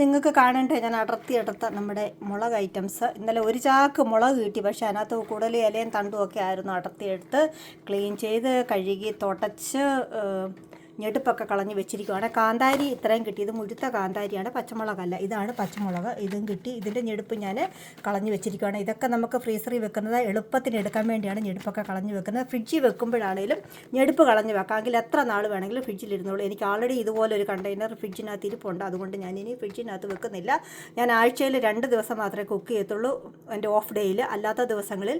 നിങ്ങൾക്ക് കാണണ്ടേ? ഞാൻ അടർത്തിയെടുത്ത നമ്മുടെ മുളക് ഐറ്റംസ്. ഇന്നലെ ഒരു ചാക്ക് മുളക് കിട്ടി പക്ഷേ അതിനകത്ത് കൂടുതൽ ഇലയും തണ്ടും ഒക്കെ ആയിരുന്നു അടർത്തിയെടുത്ത് ക്ലീൻ ചെയ്ത് കഴുകി തുടച്ച് ഞെടുപ്പൊക്കെ കളഞ്ഞ് വെച്ചിരിക്കുവാണ്. കാന്താരി ഇത്രയും കിട്ടിയത് മുഴുത്ത കാന്താരിയാണ് പച്ചമുളകല്ല. ഇതാണ് പച്ചമുളക്. ഇതും കിട്ടി. ഇതിന്റെ ഞെടുപ്പ് ഞാൻ കളഞ്ഞ് വെച്ചിരിക്കുകയാണ് ഇതൊക്കെ നമുക്ക് ഫ്രീസറിൽ വെക്കുന്നത് എളുപ്പത്തിന് എടുക്കാൻ വേണ്ടിയാണ് ഞെടുപ്പൊക്കെ കളഞ്ഞ് വെക്കുന്നത്. ഫ്രിഡ്ജിൽ വെക്കുമ്പോഴാണേലും ഞെടുപ്പ് കളഞ്ഞ് വെക്കാമെങ്കിൽ എത്ര നാൾ വേണമെങ്കിലും ഫ്രിഡ്ജിൽ ഇരുന്നോളൂ. എനിക്ക് ആൾറെഡി ഇതുപോലെ ഒരു കണ്ടെയ്നർ ഫ്രിഡ്ജിനകത്ത് ഇരിപ്പുണ്ട്. അതുകൊണ്ട് ഞാൻ ഇനി ഫ്രിഡ്ജിനകത്ത് വെക്കുന്നില്ല. ഞാൻ ആഴ്ചയിൽ രണ്ട് ദിവസം മാത്രമേ കുക്ക് ചെയ്യത്തുള്ളൂ എന്റെ ഓഫ് ഡേയിൽ അല്ലാത്ത ദിവസങ്ങളിൽ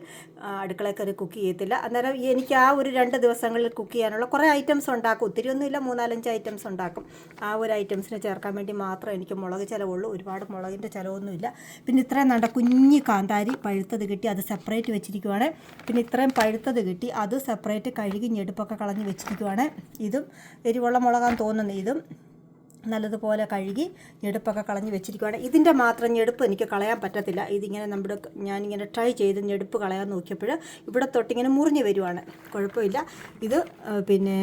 അടുക്കളയിൽ കയറി കുക്ക് ചെയ്യത്തില്ല. അന്നേരം എനിക്ക് ആ ഒരു രണ്ട് ദിവസങ്ങളിൽ കുക്ക് ചെയ്യാനുള്ള കുറേ ഐറ്റംസ് ഉണ്ടാക്കും. ഒത്തിരി ഒന്നുമില്ല മൂന്നാലഞ്ച് ഐറ്റംസ് ഉണ്ടാക്കും. ആ ഒരു ഐറ്റംസിന് ചേർക്കാൻ വേണ്ടി മാത്രം എനിക്ക് മുളക് ചിലവുള്ളൂ. ഒരുപാട് മുളകിന്റെ ചിലവൊന്നുമില്ല. പിന്നെ ഇത്രയും നല്ല കുഞ്ഞി കാന്താരി പഴുത്തത് കിട്ടി അത് സെപ്പറേറ്റ് വെച്ചിരിക്കുവാണ്. പിന്നെ ഇത്രയും പഴുത്തത് കിട്ടി അത് സെപ്പറേറ്റ് കഴുകി ഞെടുപ്പൊക്കെ കളഞ്ഞ് വെച്ചിരിക്കുവാണ്. ഇതും എരിവുള്ള മുളകാന്ന് തോന്നുന്നു ഇതും. നല്ലതുപോലെ കഴുകി ഞെടുപ്പൊക്കെ കളഞ്ഞ് വെച്ചിരിക്കുകയാണ് ഇതിന്റെ മാത്രം ഞെടുപ്പ് എനിക്ക് കളയാൻ പറ്റത്തില്ല. ഇതിങ്ങനെ നമ്മുടെ ഞാനിങ്ങനെ ട്രൈ ചെയ്ത് ഞെടുപ്പ് കളയാൻ നോക്കിയപ്പോൾ ഇവിടെ തൊട്ടിങ്ങനെ മുറിഞ്ഞ് വരുവാണ്. കുഴപ്പമില്ല. ഇത് പിന്നെ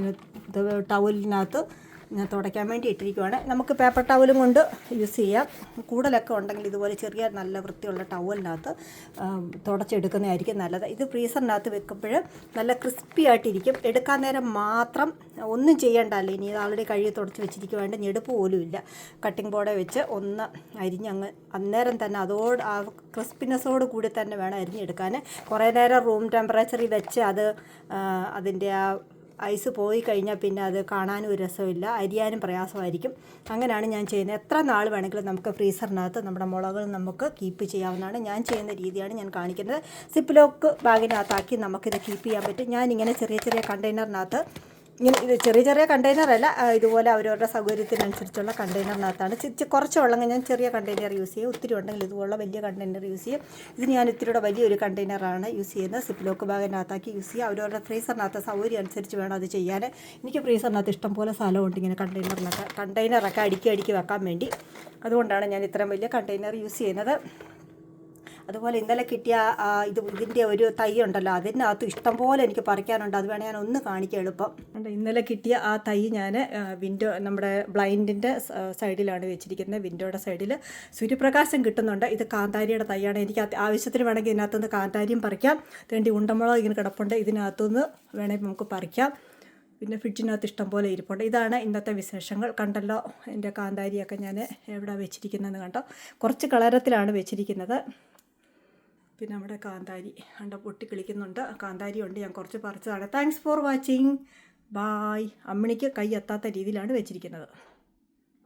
ഇത് ടവലിനകത്ത് ഞാൻ തുടയ്ക്കാൻ വേണ്ടി ഇട്ടിരിക്കുവാണ് നമുക്ക് പേപ്പർ ടവലും കൊണ്ട് യൂസ് ചെയ്യാം. കൂടുതലൊക്കെ ഉണ്ടെങ്കിൽ ഇതുപോലെ ചെറിയ നല്ല വൃത്തിയുള്ള ടവലിനകത്ത് തുടച്ചെടുക്കുന്നതായിരിക്കും നല്ലത്. ഇത് ഫ്രീസറിനകത്ത് വെക്കുമ്പോൾ നല്ല ക്രിസ്പി ആയിട്ടിരിക്കും. എടുക്കാൻ നേരം മാത്രം ഒന്നും ചെയ്യണ്ടല്ലോ ഇനി ആൾറെഡി കഴുകി തുടച്ച് വെച്ചിരിക്കുവാണ്ട് ഞെടുപ്പ് പോലും ഇല്ല. കട്ടിംഗ് ബോർഡെ വെച്ച് ഒന്ന് അരിഞ്ഞ് അങ്ങ് അന്നേരം തന്നെ അതോട് ആ ക്രിസ്പിനെസ്സോട് കൂടി തന്നെ വേണം അരിഞ്ഞെടുക്കാൻ. കുറേ നേരം റൂം ടെമ്പറേച്ചറിൽ വെച്ച് അത് അതിന്റെ ആ ഐസ് പോയി കഴിഞ്ഞാൽ പിന്നെ അത് കാണാനും ഒരു രസമില്ല. അരിയാനും പ്രയാസമായിരിക്കും. അങ്ങനെയാണ് ഞാൻ ചെയ്യുന്നത്. എത്ര നാൾ വേണമെങ്കിലും നമുക്ക് ഫ്രീസറിനകത്ത് നമ്മുടെ മുളകൾ നമുക്ക് കീപ്പ് ചെയ്യാവുന്നതാണ്. ഞാൻ ചെയ്യുന്ന രീതിയാണ് ഞാൻ കാണിക്കുന്നത്. സിപ്പ് ലോക്ക് ബാഗിനകത്താക്കി നമുക്കിത് കീപ്പ് ചെയ്യാൻ പറ്റും. ഞാനിങ്ങനെ ചെറിയ ചെറിയ കണ്ടെയ്നറിനകത്ത് ഇങ്ങനെ ഇത് ചെറിയ ചെറിയ കണ്ടെയ്നറല്ല ഇതുപോലെ അവരവരുടെ സൗകര്യത്തിനനുസരിച്ചുള്ള കണ്ടെയ്നറിനകത്താണ് കുറച്ച് വെള്ളം ഞാൻ ചെറിയ കണ്ടെയ്നർ യൂസ് ചെയ്യും. ഒത്തിരി ഉണ്ടെങ്കിൽ ഇതുപോലുള്ള വലിയ കണ്ടെയ്നർ യൂസ് ചെയ്യും. ഇത് ഞാൻ ഇത്തിരിയുടെ വലിയൊരു കണ്ടെയ്നറാണ് യൂസ് ചെയ്യുന്നത്. സിപ്ലോക്ക് ബാഗിനകത്താക്കി യൂസ് ചെയ്യുക. അവരവരുടെ ഫ്രീസറിനകത്ത് സൗകര്യം അനുസരിച്ച് വേണം അത് ചെയ്യാൻ. എനിക്ക് ഫ്രീസറിനകത്ത് ഇഷ്ടംപോലെ സ്ഥലമുണ്ട് ഇങ്ങനെ കണ്ടെയ്നറിനൊക്കെ കണ്ടെയ്നറൊക്കെ അടുക്കി അടുക്കി വെക്കാൻ വേണ്ടി. അതുകൊണ്ടാണ് ഞാൻ ഇത്രയും വലിയ കണ്ടെയ്നർ യൂസ് ചെയ്യുന്നത്. അതുപോലെ ഇന്നലെ കിട്ടിയ ഇത് ഇതിന്റെ ഒരു തൈ ഉണ്ടല്ലോ അതിനകത്ത് ഇഷ്ടംപോലെ എനിക്ക് പറിക്കാനുണ്ട്. അത് വേണേൽ ഞാൻ ഒന്ന് കാണിക്കാം എളുപ്പം. ഇന്നലെ കിട്ടിയ ആ തൈ ഞാൻ വിൻഡോ നമ്മുടെ ബ്ലൈൻഡിന്റെ സൈഡിലാണ് വെച്ചിരിക്കുന്നത്. വിൻഡോയുടെ സൈഡിൽ സൂര്യപ്രകാശം കിട്ടുന്നുണ്ട്. ഇത് കാന്താരിയുടെ തൈയാണ്. എനിക്ക് ആവശ്യത്തിന് വേണമെങ്കിൽ ഇതിനകത്തുനിന്ന് കാന്താരിയും പറിക്കാം. വേണ്ടി ഉണ്ടമുളക് ഇങ്ങനെ കിടപ്പുണ്ട്. ഇതിനകത്തുനിന്ന് വേണമെങ്കിൽ നമുക്ക് പറിക്കാം. പിന്നെ ഫ്രിഡ്ജിനകത്ത് ഇഷ്ടം പോലെ ഇരിപ്പുണ്ട്. ഇതാണ് ഇന്നത്തെ വിശേഷങ്ങൾ. കണ്ടല്ലോ എന്റെ കാന്താരിയൊക്കെ ഞാൻ എവിടെ വെച്ചിരിക്കുന്നതെന്ന് കണ്ടോ? കുറച്ച് കളരത്തിലാണ് വെച്ചിരിക്കുന്നത്. പിന്നെ നമ്മുടെ കാന്താരി അണ്ട പൊട്ടി കിളിക്കുന്നുണ്ട്. കാന്താരി ഉണ്ട് ഞാൻ കുറച്ച് പറിച്ചതാണ്. താങ്ക്സ് ഫോർ വാച്ചിങ് ബായ് അമ്മിണിക്ക് കൈ എത്താത്ത രീതിയിലാണ് വെച്ചിരിക്കുന്നത്.